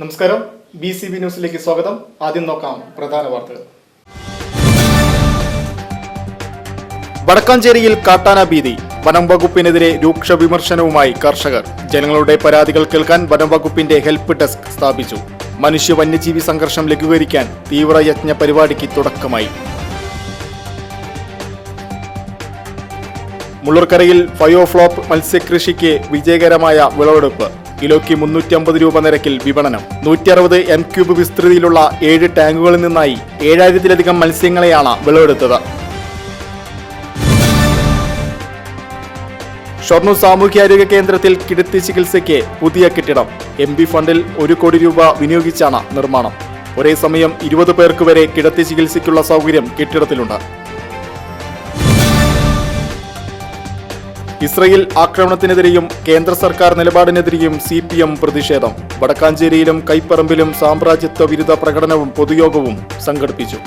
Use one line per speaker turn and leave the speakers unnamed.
നമസ്കാരം. B C B ന്യൂസിലേക്ക് സ്വാഗതം. ആദ്യം നോക്കാം പ്രധാന വാർത്തകൾ. വടക്കാഞ്ചേരിയിൽ കാട്ടാന ഭീതി. വനം വകുപ്പിനെതിരെ രൂക്ഷ വിമർശനവുമായി കർഷകർ. ജനങ്ങളുടെ പരാതികൾ കേൾക്കാൻ വനം വകുപ്പിന്റെ ഹെൽപ്പ് ഡെസ്ക് സ്ഥാപിച്ചു. മനുഷ്യ വന്യജീവി സംഘർഷം ലഘൂകരിക്കാൻ തീവ്രയജ്ഞ പരിപാടിക്ക് തുടക്കമായി. മുള്ളൂർക്കരയിൽ ഫയോഫ്ലോപ്പ് മത്സ്യകൃഷിക്ക് വിജയകരമായ വിളവെടുപ്പ്. കിലോയ്ക്ക് മുന്നൂറ്റി അമ്പത് രൂപ നിരക്കിൽ വിപണനം. നൂറ്റി അറുപത് എം ക്യൂബ് വിസ്തൃതിയിലുള്ള ഏഴ് ടാങ്കുകളിൽ നിന്നായി ഏഴായിരത്തിലധികം മത്സ്യങ്ങളെയാണ് വിളവെടുത്തത്. ഷൊർണൂർ സാമൂഹ്യാരോഗ്യ കേന്ദ്രത്തിൽ കിടത്തി ചികിത്സയ്ക്ക് പുതിയ കെട്ടിടം. എം ബി ഫണ്ടിൽ ഒരു കോടി രൂപ വിനിയോഗിച്ചാണ് നിർമ്മാണം. ഒരേ സമയം ഇരുപത് പേർക്ക് വരെ കിടത്തി ചികിത്സയ്ക്കുള്ള സൗകര്യം കെട്ടിടത്തിലുണ്ട്. ഇസ്രയേൽ ആക്രമണത്തിനെതിരെയും കേന്ദ്ര സർക്കാർ നിലപാടിനെതിരെയും സി പി എം പ്രതിഷേധം. വടക്കാഞ്ചേരിയിലും കൈപ്പറമ്പിലും സാമ്രാജ്യത്വ വിരുദ്ധ പ്രകടനവും പൊതുയോഗവും സംഘടിപ്പിച്ചു.